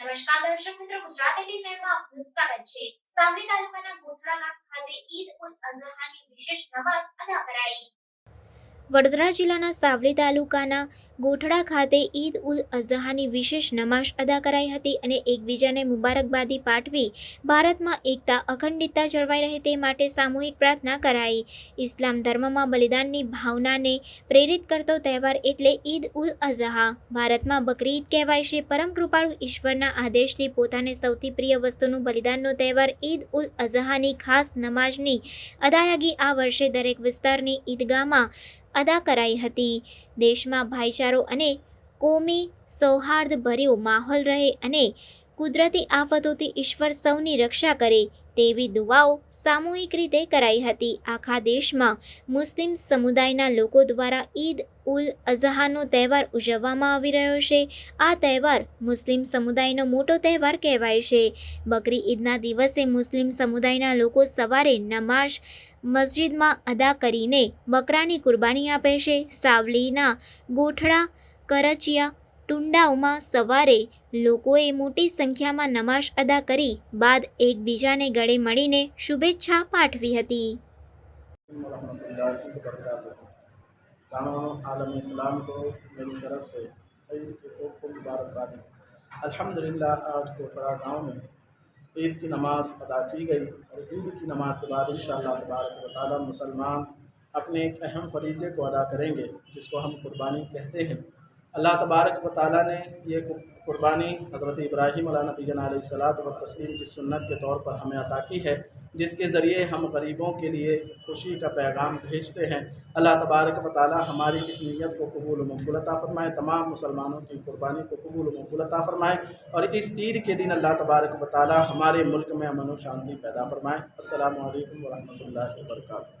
દર્શક મિત્રો, ગુજરાત એટી લાઈવમાં સ્વાગત છે. સાવલી તાલુકાના ગોઠડા ગામ ખાતે ઈદ ઉલ અઝહાની વિશેષ નમાઝ અદા કરાઈ. વડોદરા જિલ્લાના સાવલી તાલુકાના ગોઠડા ખાતે ઈદ ઉલ અઝહાની વિશેષ નમાઝ અદા કરાઈ હતી અને એકબીજાને મુબારકબાદી પાઠવી ભારતમાં એકતા, અખંડિતતા જળવાઈ રહે તે માટે સામૂહિક પ્રાર્થના કરાઈ. ઇસ્લામ ધર્મમાં બલિદાનની ભાવનાને પ્રેરિત કરતો તહેવાર એટલે ઈદ ઉલ અઝહા. ભારતમાં બકરી ઈદ કહેવાય છે. પરમ કૃપાળુ ઈશ્વરના આદેશથી પોતાને સૌથી પ્રિય વસ્તુનું બલિદાનનો તહેવાર ઈદ ઉલ અઝહાની ખાસ નમાઝની અદાયગી આ વર્ષે દરેક વિસ્તારની ઈદગાહમાં અદા કરાઈ હતી. દેશમાં ભાઈચારો અને કોમી સૌહાર્દભર્યો માહોલ રહે અને કુદરતી આફતોથી ઈશ્વર સૌની રક્ષા કરે. તેવી દુઆઓ સામૂહિક રીતે કરાઈ હતી. આખા દેશમાં મુસ્લિમ સમુદાયના લોકો દ્વારા ઈદ ઉલ અઝહાનો તહેવાર ઉજવવામાં આવી રહ્યો છે. આ તહેવાર મુસ્લિમ સમુદાયનો મોટો તહેવાર કહેવાય છે. બકરી ઈદના દિવસે મુસ્લિમ સમુદાયના લોકો સવારે નમાઝ મસ્જિદમાં અદા કરીને બકરાની કુરબાની આપે છે. સાવલીના ગોઠડા કરચિયા ટુંડાઓમાં સવારે લોકોએ મોટી સંખ્યામાં નમાઝ અદા કરી બાદ એકબીજાને ગળે મળીને શુભેચ્છા પાઠવી હતી वरहमतुल्लाहि वबरकातुहू तमाम आलम इस्लाम को मेरी तरफ से ईद की खूब खूब मुबारकबादी अल्हम्दुलिल्लाह आज कोटड़ा गांव में ईद की नमाज़ अदा की गई और ईद की नमाज के बाद इन तबारक व ताली मुसलमान अपने एक अहम फरीज़े को अदा करेंगे जिसको हम कुर्बानी कहते हैं اللہ تبارک و تعالیٰ نے یہ قربانی حضرت ابراہیم علیہ نبی علیہ صلاحت و تسلیم کی سنت کے طور پر ہمیں عطا کی ہے، جس کے ذریعے ہم غریبوں کے لیے خوشی کا پیغام بھیجتے ہیں۔ اللہ تبارک و تعالیٰ ہماری اس نیت کو قبول و مقبول عطا فرمائے، تمام مسلمانوں کی قربانی کو قبول و مقبول عطا فرمائے اور اس عید کے دن اللہ تبارک و تعالیٰ ہمارے ملک میں امن و شانتی پیدا فرمائے۔ السلام علیکم ورحمۃ اللہ وبرکاتہ۔